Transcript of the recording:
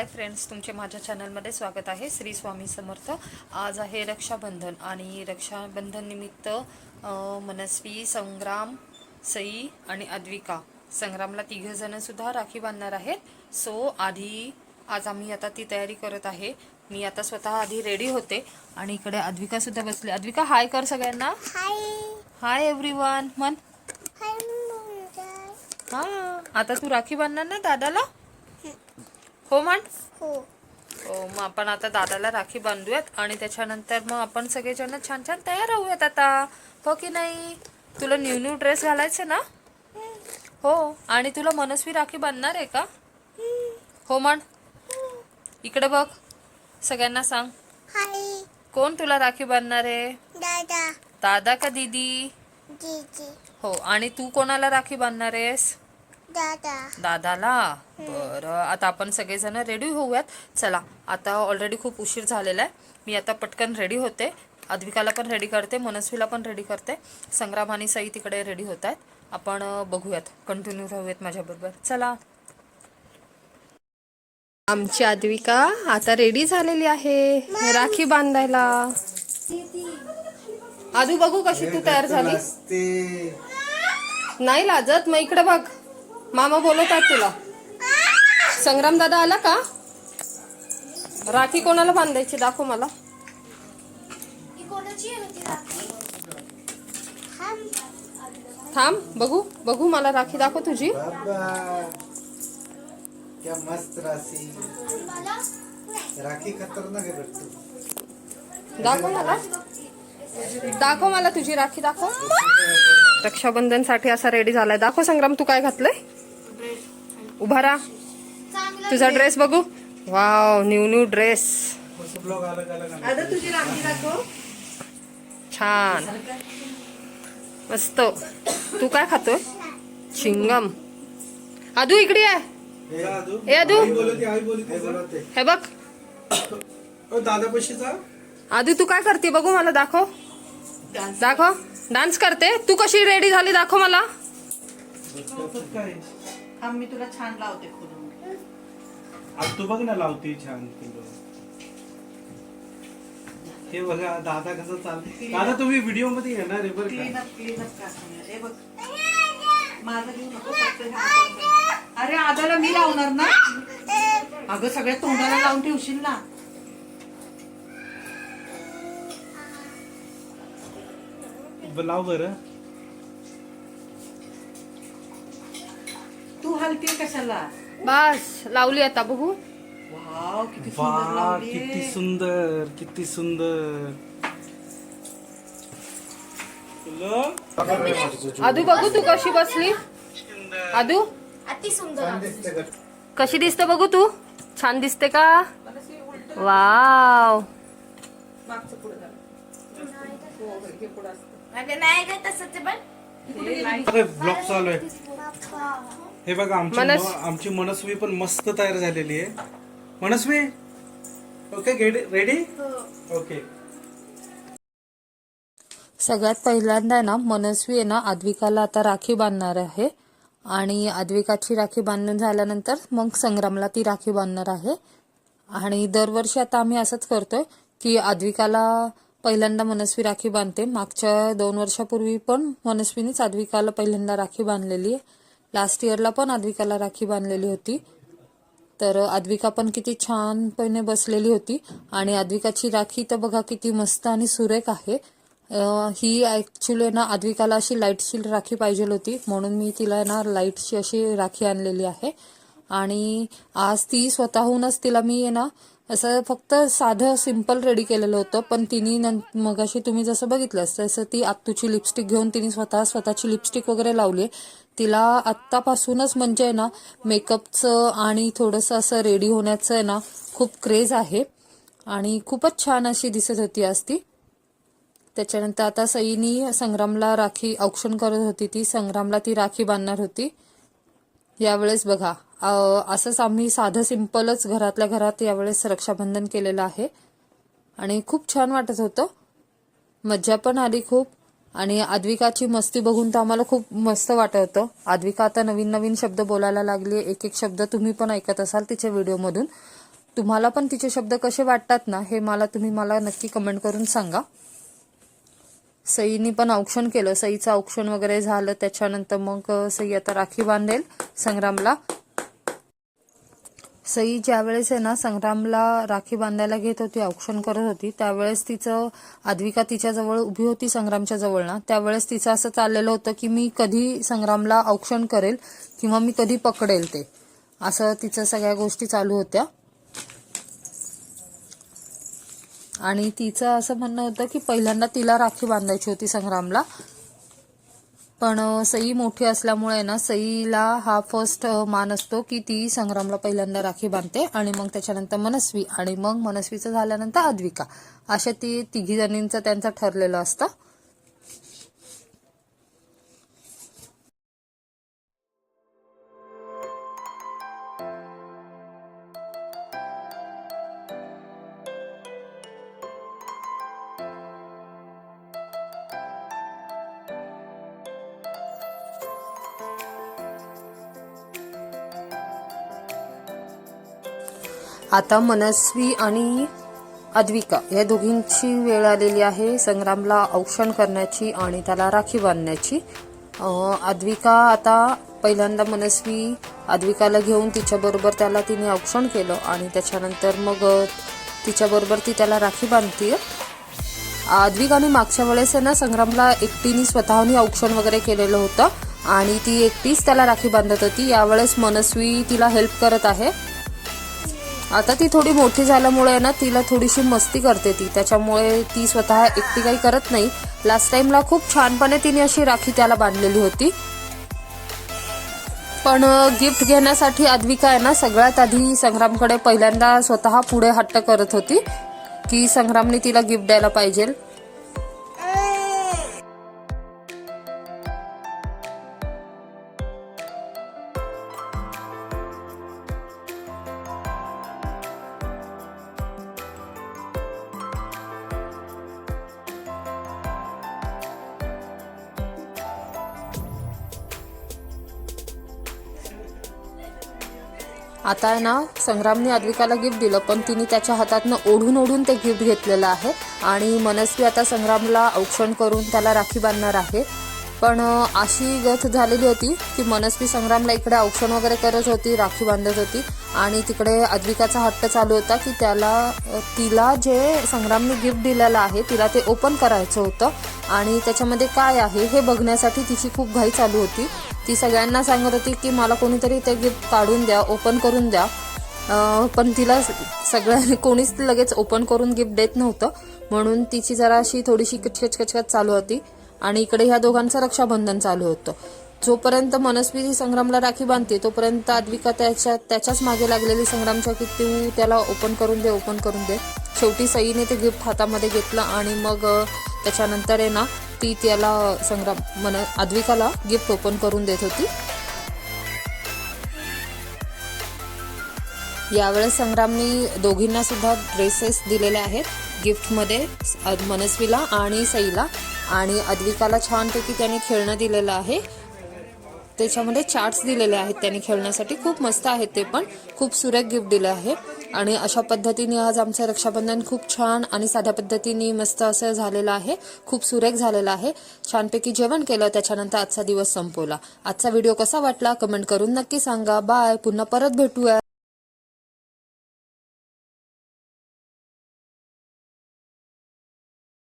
Hi friends तुमचे माझ्या चॅनलमध्ये स्वागत आहे. श्री स्वामी समर्थ. आज आहे रक्षाबंधन आणि रक्षाबंधन निमित्त मनस्वी संग्राम सई आणि अद्विका. संग्रामला तिघं जण सुद्धा राखी बांधणार आहेत. सो आधी आज आम्ही आता ती तयारी करत आहे. मी आता स्वतः आधी रेडी होते आणि इकडे अद्विका सुद्धा बसली. अद्विका हाय कर सगळ्यांना. हाय हाय एव्हरीवन मन. हा आता तू राखी बांधणार ना दादाला? हो म्हण. हो. हो मग आपण आता दादाला राखी बांधूयात आणि त्याच्यानंतर मग आपण सगळेजण छान छान तयार होऊयात आता. हो की नाही? तुला न्यू न्यू ड्रेस घालायचे ना? हो आणि तुला मनस्वी राखी बांधणार आहे का? हो म्हण. इकडे बघ. सगळ्यांना सांग. हाय. कोण तुला राखी बांधणार आहे? दादा. दादा का दीदी? हो आणि तू कोणाला राखी बांधणार आहेस? दादा. दादाला? बरं आता आपण सगळेजण रेडी होऊयात. चला आता ऑलरेडी खूप उशीर झालेला आहे. मी आता पटकन रेडी होते. अद्विकाला पण रेडी करते मनस्वीला पण रेडी करते. संग्राम आणि सई तिकडे रेडी होत आहेत. आपण बघूयात. कंटिन्यू राहूयात माझ्याबरोबर. चला. आमची अद्विका आता रेडी झालेली आहे. राखी बांधायला. आधू बघू कशी तू तयार झाली. नाही लाजत मग इकडे बघ. मामा बोलवतात तुला. संग्राम दादा आला का? राखी कोणाला बांधायची दाखव मला. थांब. बघू बघू मला राखी दाखव तुझी. बाबा क्या मस्त राशी राखी खतरनाक आहे भेटतो दाखव मला. दाखव मला तुझी राखी दाखव. रक्षाबंधनसाठी असा रेडी झालाय. दाखव संग्राम तू काय घातलंय? उभा राहा. तुझा ड्रेस बघू? वाव न्यू न्यू ड्रेस छान. मस्त. तू काय खातोय? चिंगम आदू इकडे आहे ए आदू. हे बघ. दादा पशीचा? आदू तू काय करते? बघू मला दाखव. दाखव. डान्स करते. तू कशी रेडी झाली? दाखव मला. हा मी तुला छान लावते खोलून. आज तू बघ ना लावते छान हे बघा दादा कसं चालते दादा तुम्ही व्हिडिओमध्ये येणार आहे बरं क्लीन का अप क्लीन अप हे बघ. माझं घेऊ नको फक्त हे हातावर घे. अरे आदाला मी लावणार ना? अगं सगळ्या तोंडाला लावून ठेवशील ना? लाव बरं तू हलते कशाला? बस लावली आता बघू. वाव किती सुंदर वा किती सुंदर किती सुंदर. आदू बघू तू कशी बसली. आदू? अति सुंदर. कशी दिसते बघू तू? छान दिसते का? वाव. अगं नाही ग पण. ब्लॉग चालू आहे. हे बघा आमची मनस- म- आमची मनस्वी पण मस्त तयार झालेली आहे. मनस्वी? ओके रेडी ओके सगळ्यात पहिल्यांदा ना मनस्वी आहे ना आद्विकाला आता राखी बांधणार आहे. आणि आद्विकाची राखी बांधून झाल्यानंतर मग संग्रामला ती राखी बांधणार आहे. आणि दरवर्षी आता आम्ही असंच करतोय की आद्विकाला पहिल्यांदा मनस्वी राखी बांधते. मागच्या दोन वर्षापूर्वी पण मनस्वीनीच आद्विकाला पहिल्यांदा राखी बांधलेली आहे. लास्ट इयरला पण आद्विकाला राखी बांधलेली होती. तर आद्विका पण किती छानपणे बसलेली होती. आणि आद्विकाची राखी तर बघा किती मस्त आणि सुरेख आहे. ही ॲक्च्युली ना आद्विकाला अशी लाईटची राखी पाहिजे होती. म्हणून मी तिला ना लाईटची अशी राखी आणलेली आहे. आणि आज ती स्वतःहूनच तिला मी आहे ना असं फक्त साधं सिंपल रेडी केलेलं होतं. पण तिने मग मगाशी तुम्ही जसं बघितलं तसं ती आत्तूची लिपस्टिक घेऊन तिने स्वतः स्वतःची लिपस्टिक वगैरे लावली तिला आत्तापासूनच म्हणजे आहे ना मेकअपचं आणि थोडंसं असं रेडी होण्याचं आहे ना खूप क्रेज आहे. आणि खूपच छान अशी दिसत होती आज ती. त्याच्यानंतर आता सईनी संग्रामला राखी औक्षण करत होती ती. संग्रामला ती राखी बांधणार होती. यावेळेस बघा असंच आम्ही साधं सिंपलच घरातल्या घरात यावेळेस रक्षाबंधन केलेलं आहे. आणि खूप छान वाटत होतं. मज्जा पण आली खूप. आणि आद्विकाची मस्ती बघून तर आम्हाला खूप मस्त वाटत होतं. आद्विका आता नवीन नवीन शब्द बोलायला लागली एक एक शब्द तुम्ही पण ऐकत असाल तिच्या व्हिडिओमधून. तुम्हाला पण तिचे शब्द कसे वाटतात ना हे मला तुम्ही मला नक्की कमेंट करून सांगा. सईनी पण औक्षण केलं. सईचं औक्षण वगैरे झालं त्याच्यानंतर मग सई आता राखी बांधेल संग्रामला. सई ज्यावेळेस आहे ना संग्रामला राखी बांधायला घेत होती औक्षण करत होती त्यावेळेस तिचं आद्विका तिच्याजवळ उभी होती संग्रामच्या जवळ ना. त्यावेळेस तिचं असं चाललेलं होतं की मी कधी संग्रामला औक्षण करेल किंवा मी कधी पकडेल ते. असं तिचं सगळ्या गोष्टी चालू होत्या. आणि तिचं असं म्हणणं होतं की पहिल्यांदा तिला राखी बांधायची होती संग्रामला. पण सई मोठी असल्यामुळे ना सईला हा फर्स्ट मान असतो की ती संग्रामला पहिल्यांदा राखी बांधते आणि मग त्याच्यानंतर मनस्वी आणि मग मनस्वीचं झाल्यानंतर अद्विका. अशा ती तिघी जणींचं त्यांचं ठरलेलं असतं. आता मनस्वी आणि अद्विका या दोघींची वेळ आलेली आहे. संग्रामला औक्षण करण्याची आणि त्याला राखी बांधण्याची. अद्विका आता पहिल्यांदा मनस्वी अद्विकाला घेऊन तिच्याबरोबर त्याला तिने औक्षण केलं आणि त्याच्यानंतर मग तिच्याबरोबर ती त्याला राखी बांधतीये. अद्विकाने मागच्या वेळेस ना संग्रामला एकटीने स्वतःने औक्षण वगैरे केलेलं होतं आणि ती एकटीच त्याला राखी बांधत होती. यावेळेस मनस्वी तिला हेल्प करत आहे. आता ती थोडी मोठी झाल्यामुळे ना तिला थोडीशी मस्ती करते ती. त्याच्यामुळे ती स्वतः एकटी काही करत नाही. लास्ट टाइमला खूप छानपणे तिने अशी राखी त्याला बांधलेली होती. पण गिफ्ट घेण्यासाठी अद्विका आहे ना सगळ्यात आधी संग्रामकडे पहिल्यांदा स्वतः पुढे हट्ट करत होती की संग्रामने तिला गिफ्ट द्यायला पाहिजे. आता आहे ना संग्रामने अद्विकाला गिफ्ट दिलं पण तिने त्याच्या हातातनं ओढून ओढून ते गिफ्ट घेतलेलं आहे. आणि मनस्वी आता संग्रामला औक्षण करून त्याला राखी बांधणार आहे. पण अशी गत झालेली होती की मनस्वी संग्रामला इकडे औक्षण वगैरे करत होती राखी बांधत होती. आणि तिकडे अद्विकाचा हट्ट चालू होता की त्याला तिला जे संग्रामने गिफ्ट दिलेलं आहे तिला ते ओपन करायचं होतं. आणि त्याच्यामध्ये काय आहे हे बघण्यासाठी तिची खूप घाई चालू होती. ती सगळ्यांना सांगत होती की मला कोणीतरी ते गिफ्ट काढून द्या ओपन करून द्या. पण तिला सगळ्या कोणीच लगेच ओपन करून गिफ्ट देत नव्हतं. म्हणून तिची जरा अशी थोडीशी कचकच कचकच चालू होती. आणि इकडे ह्या दोघांचं रक्षाबंधन चालू होतं. जोपर्यंत मनस्वी संग्रामला राखी बांधते तोपर्यंत आद्विका त्याच्या त्याच्याच मागे लागलेली संग्रामच्या की तू त्याला ओपन करून दे ओपन करून दे. शेवटी सईने ते गिफ्ट हातामध्ये घेतलं आणि मग त्याच्यानंतर आहे ना ती त्याला संग्राम मन आद्विकाला गिफ्ट ओपन करून देत होती. यावेळेस संग्रामनी दोघींना सुद्धा ड्रेसेस दिलेले आहेत. गिफ्टमध्ये मनस्वीला आणि सईला आणि अद्विकाला छानपैकी त्याने खेळणं दिलेलं आहे. त्याच्यामध्ये चार्ट्स दिलेले आहेत. त्याने खेळण्यासाठी खूप मस्त आहेत ते पण. खूप सुरेख गिफ्ट दिलं आहे. आणि अशा पद्धतीने आज आमचं रक्षाबंधन खूप छान आणि साध्या पद्धतीने मस्त असं झालेलं आहे. खूप सुरेख झालेलं आहे. छानपैकी जेवण केलं त्याच्यानंतर आजचा दिवस संपवला. आजचा व्हिडिओ कसा वाटला कमेंट करून नक्की सांगा. बाय. पुन्हा परत भेटूया.